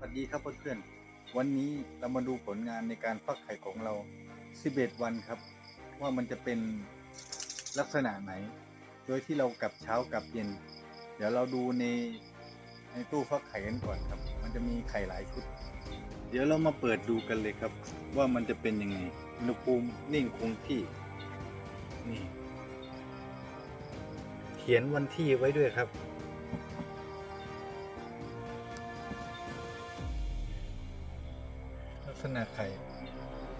สวัสดีครับเพื่อนๆ วันนี้เรามาดูผลงานในการฟักไข่ของเรา 11 วันครับ ว่ามันจะเป็นลักษณะไหน โดยที่เรากลับเช้ากลับเย็น เดี๋ยวเราดูในในตู้ฟักไข่กันก่อนครับ มันจะมีไข่หลายชุด เดี๋ยวเรามาเปิดดูกันเลยครับ ว่ามันจะเป็นยังไงอุณหภูมินิ่งคงที่ นี่ เขียนวันที่ไว้ด้วยครับ ษณะไข่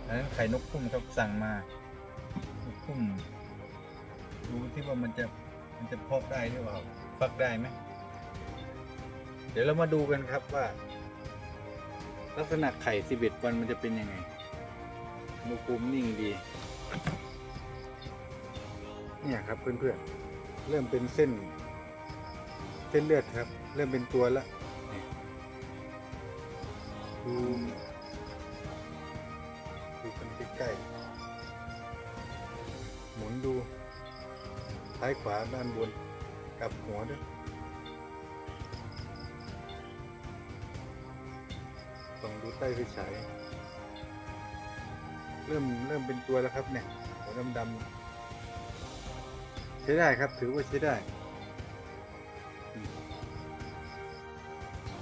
อันนั้นไข่นกพุ่มครับสั่งมานกพุ่มดูที่ว่ามันจะมันจะพาะได้หรือเปล่าฟักได้ไหมเดี๋ยวเรามาดูกันครับว่า ลักษณะไข่สิบเอ็ดวันมันจะเป็นยังไงอุณหภูมินิ่งดี เนี่ยครับเพื่อนๆเริ่มเป็นเส้น เส้นเลือดครับ เริ่มเป็นตัวแล้วดู ใกล้ๆ หมุนดู ซ้ายขวาด้านบนกลับหัวด้วยต้องดูใต้ไฟฉายเริ่มเริ่มเป็นตัวแล้วครับเนี่ยหัวดำๆใช้ได้ครับถือว่าใช้ได้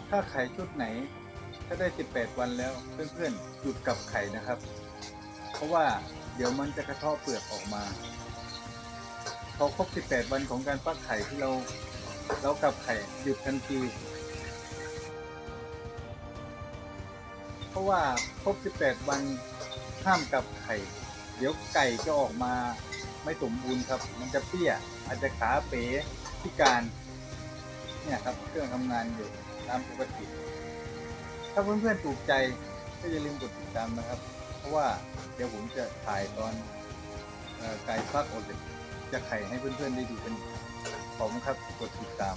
ถ้าไข่ชุดไหน ถ้าได้ 18 วันแล้วเพื่อนๆหยุดกลับไข่นะครับ เพราะว่าเดี๋ยวมันจะกระเทาะเปลือกออกมา พอครบ 18 วันของการฟักไข่ที่เราเรากลับไข่หยุดทันทีเพราะว่าครบ 18 วันห้ามกลับไข่ เดี๋ยวไก่จะออกมาไม่สมบูรณ์ครับ มันจะเปี้ย อาจจะขาเป๋พิการเนี่ยครับเครื่องทำงานอยู่ตามปกติ ถ้าเพื่อนๆถูกใจก็อย่าลืมกดติดตามนะครับ ราะว่าเดี๋ยวผมจะถ่ายตอนไก่ฟักออกจากจะไข่ให้เพื่อนๆได้ดูกันขอบคุณครับกดติดตาม